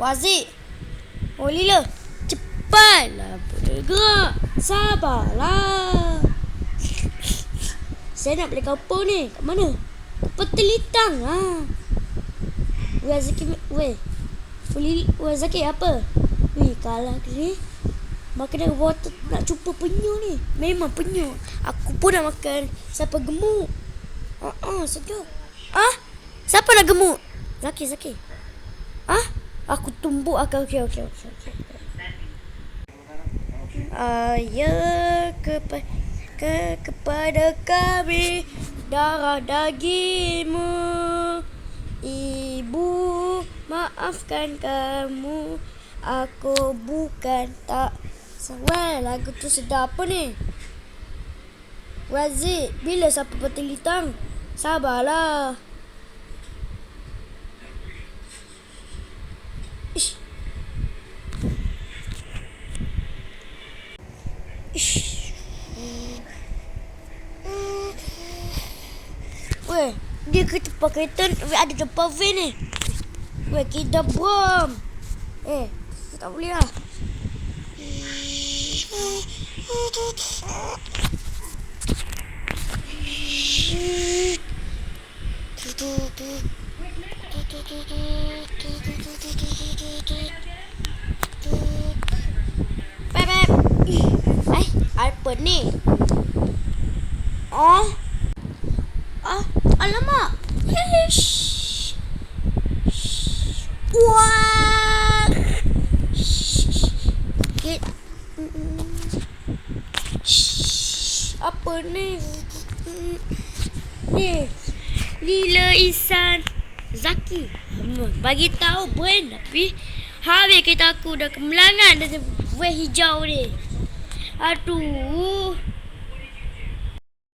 Wazik. Oh. Cepatlah bergerak. Sabarlah. Saya nak balik kampung ni. Kat mana? Petelitang. Ha. Weh Zaki. Weh. Weh, Weh Zaki apa? Weh kalah ke ni. Makan dari water nak cuba penyu ni. Memang penyu. Aku pun nak makan. Siapa gemuk? Ah, uh-uh, sedap. Ah? Siapa nak gemuk? Zaki, Zaki. Ah? Aku tumbuk akal. Okey, okey, okey. okey. Ayah kepa ke kepada kami darah dagingmu Ibu maafkan kamu Aku bukan tak Wah lagu tu sedap apa ni Wazik bila siapa peting litang Sabarlah Weh, dia kereta pakai weh, ada depan van ni. Weh, kita bom. Eh, tak boleh lah. Pep, apa ni? Oh. Ah, alamak. Yesh. Wah. Shh. Apa ni? Ni. Lila Isan Zaki. Bagi tahu brand tapi habis kereta aku dah kemelangan dah weh hijau ni. 啊堵